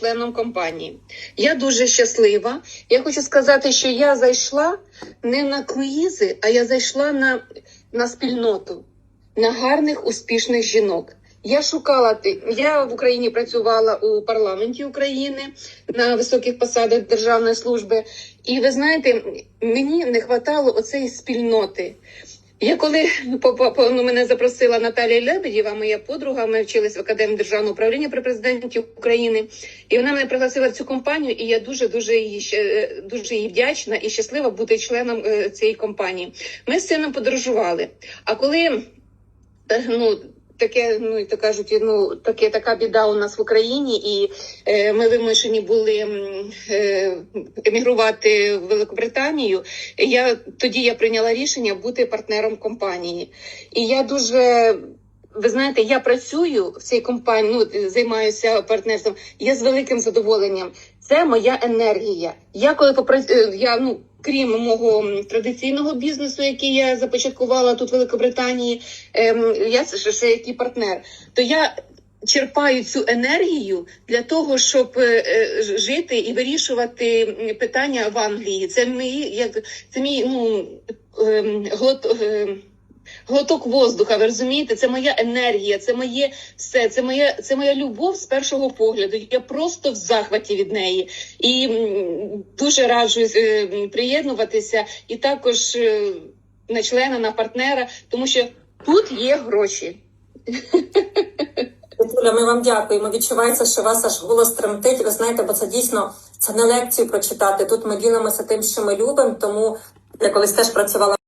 членом компанії. Я дуже щаслива. Я хочу сказати, що я зайшла не на круїзи, а я зайшла на, на спільноту, на гарних, успішних жінок. Я шукала я в Україні працювала у парламенті України на високих посадах державної служби. І ви знаєте, мені не вистачало оцеї спільноти. Я коли ну, мене запросила Наталія Лебедєва, моя подруга, ми вчились в Академії державного управління при президенті України, і вона мене пригласила в цю компанію, і я дуже дуже її е, дуже їй вдячна і щаслива бути членом е, цієї компанії. Ми з сином подорожували. А коли е, ну. Таке, ну і то кажуть, ну таке така біда у нас в Україні, і е, ми вимушені були е, емігрувати в Великобританію. Я тоді я прийняла рішення бути партнером компанії, і я дуже. Ви знаєте, я працюю в цій компанії, ну займаюся партнерством. Я з великим задоволенням. Це моя енергія. Я коли попрацюю, я ну крім мого традиційного бізнесу, який я започаткувала тут в Великобританії, ем, я ще, який партнер, то я черпаю цю енергію для того, щоб е, е, жити і вирішувати питання в Англії. Це мій як це мій ну ем, глот. Глоток воздуха, ви розумієте, це моя енергія, це моє все, це моя, це моя любов з першого погляду. Я просто в захваті від неї і дуже раджу е, приєднуватися, і також е, на члена, на партнера, тому що тут є гроші. Юля, ми вам дякуємо. Відчувається, що вас аж голос тремтить. Ви знаєте, бо це дійсно це не лекцію прочитати. Тут ми ділимося тим, що ми любимо. Тому я колись теж працювала.